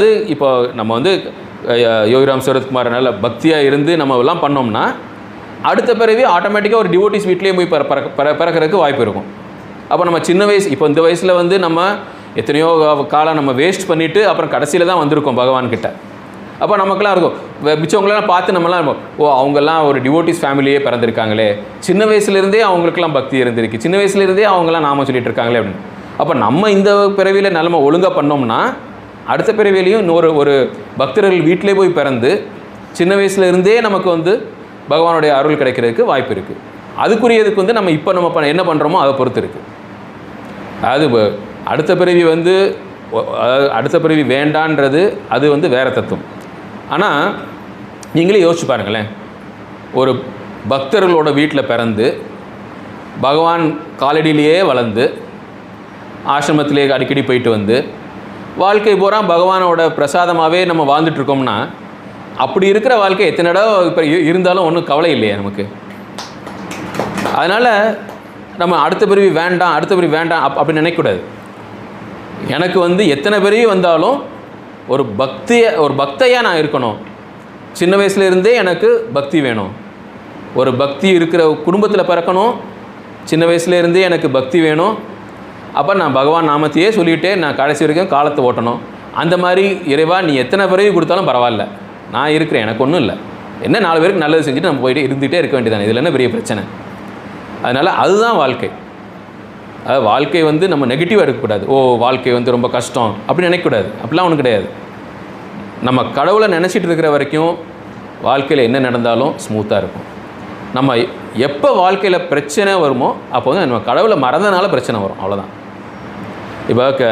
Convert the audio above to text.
அது இப்போ நம்ம வந்து யோகிராம் சரத்குமார் நல்ல பக்தியாக இருந்து நம்ம எல்லாம் பண்ணோம்னா அடுத்த பிறவி ஆட்டோமேட்டிக்காக ஒரு டிவோட்டிஸ் வீட்லேயே போய் பிற பிற- பிறக்கிறதுக்கு வாய்ப்பு இருக்கும். அப்போ நம்ம சின்ன வயசு இப்போ இந்த வயசில் வந்து நம்ம எத்தனையோ காலம் நம்ம வேஸ்ட் பண்ணிவிட்டு அப்புறம் கடைசியில் தான் வந்திருக்கோம் பகவான்கிட்ட. அப்போ நமக்குலாம் இருக்கும். மிச்சவங்களெல்லாம் பார்த்து நம்மலாம் இருக்கும் ஓ அவங்கெல்லாம் ஒரு டிவோட்டிஸ் ஃபேமிலியே பிறந்திருக்காங்களே. சின்ன வயசுலேருந்தே அவங்களுக்குலாம் பக்தி இருந்திருக்கு. சின்ன வயசுலேருந்தே அவங்கெல்லாம் நாம சொல்லிட்டு இருக்காங்களே அப்படின்னு. அப்போ நம்ம இந்த பிறவியில் நிலமை ஒழுங்காக பண்ணோம்னா அடுத்த பிறவிலையும் இன்னொரு ஒரு பக்தர்கள் வீட்டிலே போய் பிறந்து சின்ன வயசுல இருந்தே நமக்கு வந்து பகவானுடைய அருள் கிடைக்கிறதுக்கு வாய்ப்பு இருக்குது அதுக்குரியதுக்கு வந்து நம்ம இப்போ நம்ம பண்ண- என்ன பண்ணுறோமோ அதை பொறுத்து இருக்குது அதாவது அடுத்த பிறவி வந்து அடுத்த பிறவி வேண்டான்றது அது வந்து வேற தத்துவம். ஆனால் நீங்களே யோசிச்சு பாருங்களேன். ஒரு பக்தர்களோட வீட்டில் பிறந்து பகவான் காலடியிலேயே வளர்ந்து ஆசிரமத்திலே அடிக்கடி போயிட்டு வந்து வாழ்க்கை பூரா பகவானோட பிரசாதமாகவே நம்ம வாழ்ந்துட்டுருக்கோம்னா அப்படி இருக்கிற வாழ்க்கை எத்தனை தடவை இப்போ இருந்தாலும் ஒன்றும் கவலை இல்லையா நமக்கு. அதனால் நம்ம அடுத்த பிறவி வேண்டாம் அடுத்த பிறவி வேண்டாம் அப் அப்படி நினைக்கக்கூடாது. எனக்கு வந்து எத்தனை பிறவி வந்தாலும் ஒரு பக்தியை ஒரு பக்தையாக நான் இருக்கணும். சின்ன வயசுலேருந்தே எனக்கு பக்தி வேணும். ஒரு பக்தி இருக்கிற குடும்பத்தில் பிறக்கணும். சின்ன வயசுலேருந்தே எனக்கு பக்தி வேணும். அப்போ நான் பகவான் நாமத்தையே சொல்லிகிட்டே நான் கடைசி வரைக்கும் காலத்தை ஓட்டணும். அந்த மாதிரி இறைவா நீ எத்தனை பிறகு கொடுத்தாலும் பரவாயில்ல. நான் இருக்கிறேன் எனக்கு ஒன்றும் இல்லை. என்ன நாலு பேருக்கு நல்லது செஞ்சுட்டு நம்ம போயிட்டு இருந்துகிட்டே இருக்க வேண்டியதானே இதில் என்ன பெரிய பிரச்சனை? அதனால் அதுதான் வாழ்க்கை. அதாவது வாழ்க்கை வந்து நம்ம நெகட்டிவாக இருக்கக்கூடாது ஓ வாழ்க்கை வந்து ரொம்ப கஷ்டம் அப்படின்னு நினைக்கக்கூடாது. அப்படிலாம் ஒன்றும் கிடையாது. நம்ம கடவுளை நினச்சிட்டு இருக்கிற வரைக்கும் வாழ்க்கையில் என்ன நடந்தாலும் ஸ்மூத்தாக இருக்கும். நம்ம எப்போ வாழ்க்கையில் பிரச்சனை வருமோ அப்போ வந்து நம்ம கடவுளை மறந்தனால பிரச்சனை வரும். அவ்வளோதான் இப்போ க